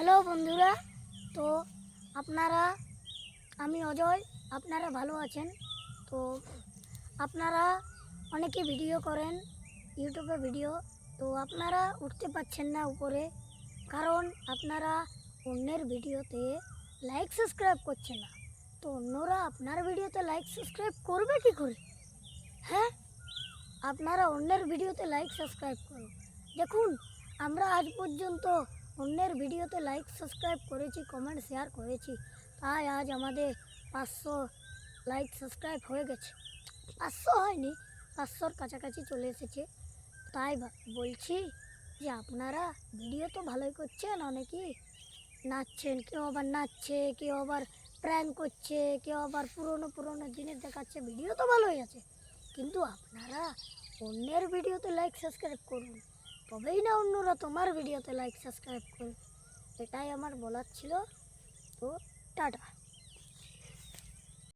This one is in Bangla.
হ্যালো বন্ধুরা, তো আপনারা, আমি অজয়, আপনারা ভালো আছেন? তো আপনারা অনেকে ভিডিও করেন ইউটিউবে ভিডিও তো আপনারা উঠতে পারছেন না উপরে, কারণ আপনারা অন্যের ভিডিওতে লাইক সাবস্ক্রাইব করছেন না। তো অন্যরা আপনার ভিডিওতে লাইক সাবস্ক্রাইব করবে কি করে? হ্যাঁ? আপনারা অন্যের ভিডিওতে লাইক সাবস্ক্রাইব করুন দেখুন, আমরা আজ পর্যন্ত অন্যের ভিডিওতে লাইক সাবস্ক্রাইব করেছি কমেন্ট শেয়ার করেছি। তাই আজ আমাদের পাঁচশো লাইক সাবস্ক্রাইব হয়ে গেছে। পাঁচশো হয়নি, পাঁচশোর কাছাকাছি চলে এসেছে। তাই বলছি যে আপনারা ভিডিও তো ভালোই করছেন, অনেকেই নাচছেন, কেউ আবার নাচছে, কেউ আবার প্র্যাঙ্ক করছে, কেউ আবার পুরনো পুরনো জিনিস দেখাচ্ছে, ভিডিও তো ভালোই আছে। কিন্তু আপনারা অন্যের ভিডিওতে লাইক সাবস্ক্রাইব করুন। তবেই না অন্যরা তোমার ভিডিওতে লাইক সাবস্ক্রাইব করবে এটাই আমার বলার ছিল। তো টাটা।